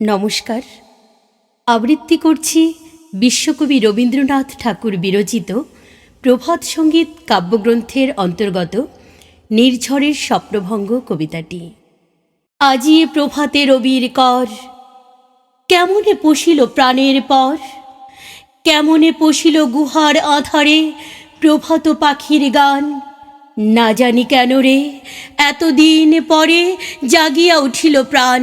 নমস্কার। আবৃত্তি করছি বিশ্বকবি রবীন্দ্রনাথ ঠাকুর বিরচিত প্রভাত সংগীত কাব্যগ্রন্থের অন্তর্গত নির্ঝরের স্বপ্নভঙ্গ কবিতাটি। আজিয়ে প্রভাতে রবির কর, কেমনে পশিল প্রাণের পর? কেমনে পশিল গুহার আধারে প্রভাত পাখির গান? না জানি কেন রে, এতদিন পরে জাগিয়া উঠিল প্রাণ।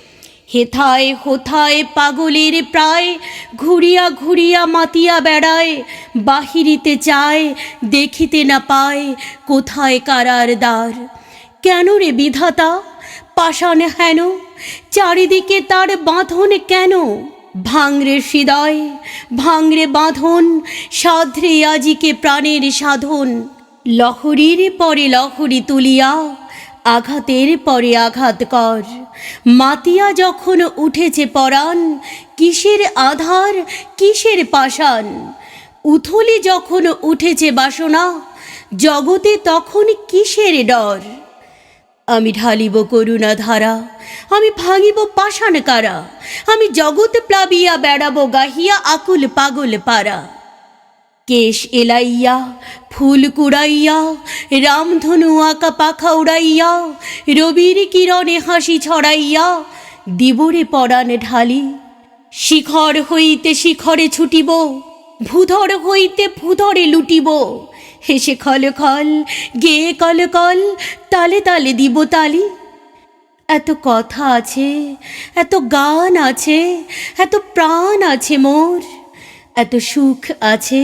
হেথায় হোথায় পাগলের প্রায়, ঘুরিয়া ঘুরিয়া মাতিয়া বেড়ায়, বাহিরিতে চায়, দেখিতে না পায়, কোথায় কারার দ্বার? কেন রে বিধাতা, পাষাণ হেন? চারিদিকে তার বাঁধন কেন? ভাঙরে হৃদয় ভাঙরে বাঁধন, সাধ্রে আজিকে প্রাণের সাধন। লহরীর পরে লহরী তুলিয়া, আঘাতের পরে আঘাত কর মাতিয়া যখন উঠেছে পরাণ, কিসের আধার, কিসের পাষাণ? উথলি যখন উঠেছে বাসনা, জগতে তখন কিসের ডর? আমি ঢালিব করুণা ধারা আমি ভাঙিব পাষাণ কারা আমি জগৎ প্লাবিয়া বেড়াবো গাহিয়া আকুল পাগল পারা কেশ এলাইয়া, ফুল কুড়াইয়া, রামধনু আঁকা পাখা উড়াইয়া, রবির কিরণে হাসি ছড়াইয়া, দিবরে পরাণ ঢালি, শিখর হইতে শিখরে ছুটিব, ভূধর হইতে ভূধরে লুটিব, হেসে খল খল গেয়ে কল কল, তালে তালে দিব তালি। এত কথা আছে, এত গান আছে, এত প্রাণ আছে মোর, এত সুখ আছে